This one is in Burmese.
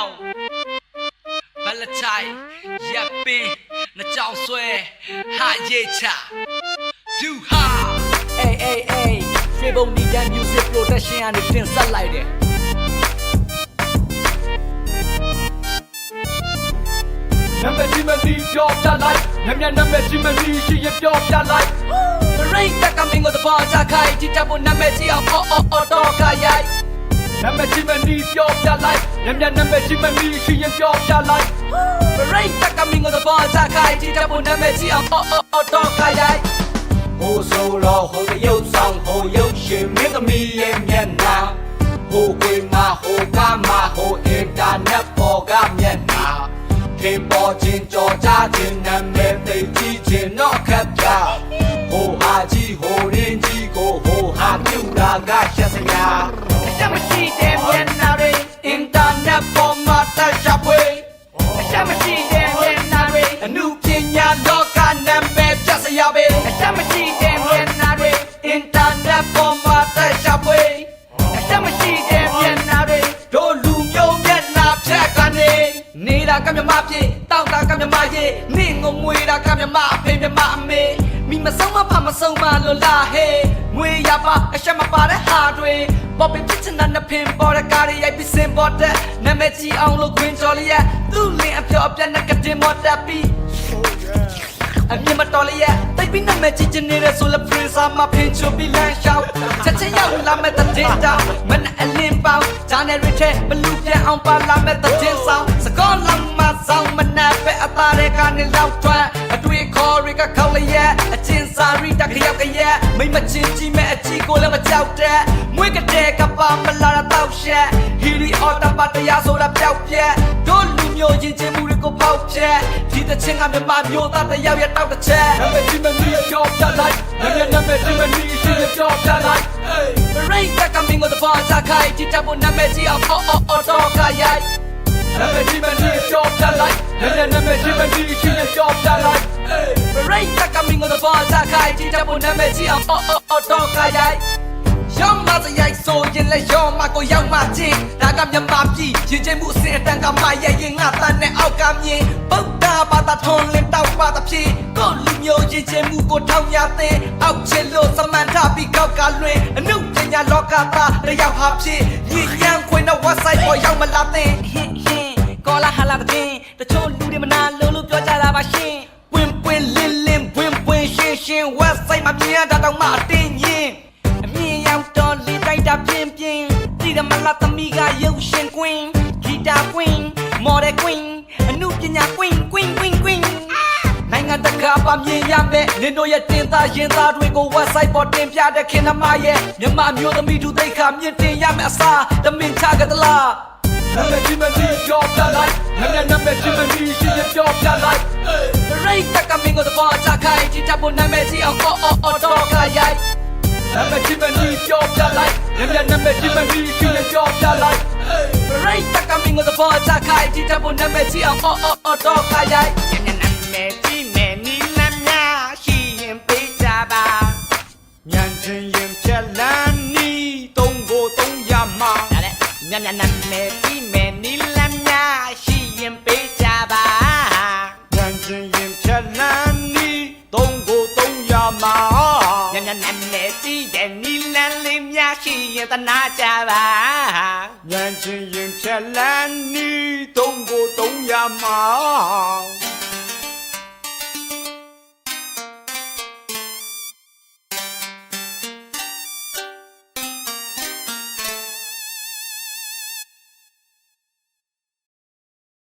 ယောင်ဘလချိုင်ရပ်ပင်နှကြောင်ဆွဲဟာရေးချဒူဟာအေးအေးအေးရွှေဘုံဒီဂျန် music production ကနေတင်ဆက်လိုက်တယ်နံပါတ်ကြီးမတီးပြောပြလိုက်ညံ့ညံ့နံပါတ်ကြီးမတီးရှိရပြောပြလိုက်ရိတ်တက်ကမင်းကိုတဘောချခိုင်တိတဖို့နာမည်ကြီးအောင်အော်အော်အော်တော့ခရိုက် နံပါတ်ကြီးမတီးပြောပြလိုက်ညံ့ညံ့နံပါတ်ကြီးမတီးရှိရပြောပြလိုက်ရိတ်တက်ကမင်းကိုတဘောချခိုင်တိတဖို့နာမည်ကြီးအောင်အော်အော်အော်တော့ခရိုက်ဟိုဆိုတော့ဟိုတရုပ်ဆောင်ဟိုရုပ်ရှင်မင်းသမီးရဲ့မျက်နှာဟိုကွေမှာဟိုကမှာဟိုအင်တာနက်ပေါ်ကမျက်နှာခင်ပေါ်ချင်းကြော်ကြခြင်းနာမည်သိကြီးခြင်းတော့ခက်ပြဟိုဟာကြီးဟိုရင်းကြီးကိုဟိုဟာမြူတာက မြမရဲ့နေငုံငွေတာကမြမအဖေမြမအမေမိမဆုံးမဖမဆုံးမလို့လာဟဲငွေရပါအရှက်မပါတဲ့ဟာတွေပေါ်ပင်ဖြစ်ချင်တဲ့နှဖင်ပေါ်တဲ့ကားတွေရိုက်ပြီးစင်ပေါ်တဲ့နာမည်ကြီးအောင်လို့ခွင်ကြော်လျက်သူ့လင်းအပြောအပြတ်နဲ့ကတင်မော်တက်ပြီးအမြင်မတော်လျက်တိတ်ပြီးနာမည်ကြီးချင်နေတဲ့ဆိုလပရင်စာမဖင်ချူပြီးလမ်းလျှောက်ချက်ချင်းရောက်လာမဲ့တဲ့တင်တောင်မနဲ့အလင်းပေါင်းဂျာနယ်ရီထဲဘလူးပြန်အောင်ပါလာမဲ့တဲ့တင်ဆောင်စကောလမ်းမဆောင်မ နာပဲအသားတွေကနေလောက်ထွက်အတွေ့ခေါ်ရကခေါလျက်အချင်းစာရီတခရောက်ကရဲ့မိမချင်းကြီးမဲ့အချီကိုလည်းမကြောက်တဲ့မွေးကတဲ့ကပါမလာတော့ရှက်ဟီရီအော်တပါတရားဆိုတာပျောက်ပြက်တို့လူမျိုးချင်းချင်းမှုတွေကိုပေါက်ပြက်ဒီတဲ့ချင်းကမြမမျိုးသားတယောက်ရဲ့တောက်တစ်ချက်နံပါတ်ကြီးမမီကြောက်ပြလိုက်နံပါတ်နံပါတ်ကြီးမမီရှိရကြောက်ပြလိုက်ရိတ်တက်ကမင်းကိုတဘောချခိုင်တိတဖို့နာမည်ကြီးအောင်အော်အော်အော်တော့ခရိုက်နံပါတ်ကြီးမမီကြောက် ပြလိုက်နံပါတ်နံပါတ်ကြီးမမီရှိရကြောက်ပြလိုက်ရိတ်တက်ကမင်းကိုတဘောချခိုင်တိတဖို့နာမည်ကြီးအောင်အော်အော်အော်တော့ခရိုက်ရောင်းမစရိုက်ဆိုရင်လည်းရောင်းမကိုရောက်မှချင်းဒါကမြမပြည်ရင်ချင်းမှုအစင်အတန်ကမရဲ့ရင်ငါတန်နဲ့အောက်ကမြင်ဗုဒ္ဓဘာသာထွန်လင်းတောက်ပါသဖြင့်ကိုလူမျိုးရင်ချင်းမှုကိုထောင်ရတဲ့အောက်ချစ်လို့စမန်ထပြီးကောက်ကလွင်အနုပညာလောကသားတယောက်ဟာဖြစ်ညဉ့်ညမ်းခွင်တော့ website ပေါ်ရောက်မလာတဲ့ဟင်းဟင်းကောလာဟာလာတဲ့တချို့ သမီးကရုပ်ရှင်ကွင်းဂီတာကွင်းမော်ဒယ်ကွင်းအနုပညာကွင်းကွင်းကွင်းကွင်းနိုင်ငံတကာပါမြင်ရမယ်နင်တို့ရဲ့တင်သားရင်သားတွေကို website ပေါ်တင်ပြတဲ့ခင်သမားရဲ့မြန်မာမျိုးသမီးတို့သိခါမြင့်တင်ရမယ်အစားတမင်ချကတလားနံပါတ်ကြီးမမီကြောက်ပြလိုက်နံပါတ်နံပါတ်ကြီးမမီရှိရကြောက်ပြလိုက်ရိတ်တက်ကမင်းကိုတဘောချခိုင်တိတဖို့နာမည်ကြီးအောင်အော်အော်အော်တော့ခရိုက် နံပါတ်ကြီးမမီကြောက်ပြလိုက်နံပါတ်နံပါတ်ကြီးမမီရှိရကြောက်ပြလိုက်ရိတ်တက်ကမင်းကိုတဘောချခိုင်တိတဖို့နာမည်ကြီးအောင်အော်အော်အော်တော့ခရိုက်ညံ့ညံ့မဲကြည့်မဲနီလမ်းများရှိရင်ပေးကြပါညံချင်းရင်ချက်လန်းနီတုံးကိုတုံးရမှာဒါလေညံ့ညံ့ညံ့မဲကြည့်မဲနီလမ်းများရှိရင်ပေးကြပါညံချင်းရင်ချက်လန်းနီတုံးကိုတုံးရမှာညံ့ညံ့ညံ့မဲကြည့်တဲ့နီလမ်း လေးများရှိရင်တနာကြပါညံချင်းရင်ချက်လန်းနီတုံးကိုတုံးရမှာ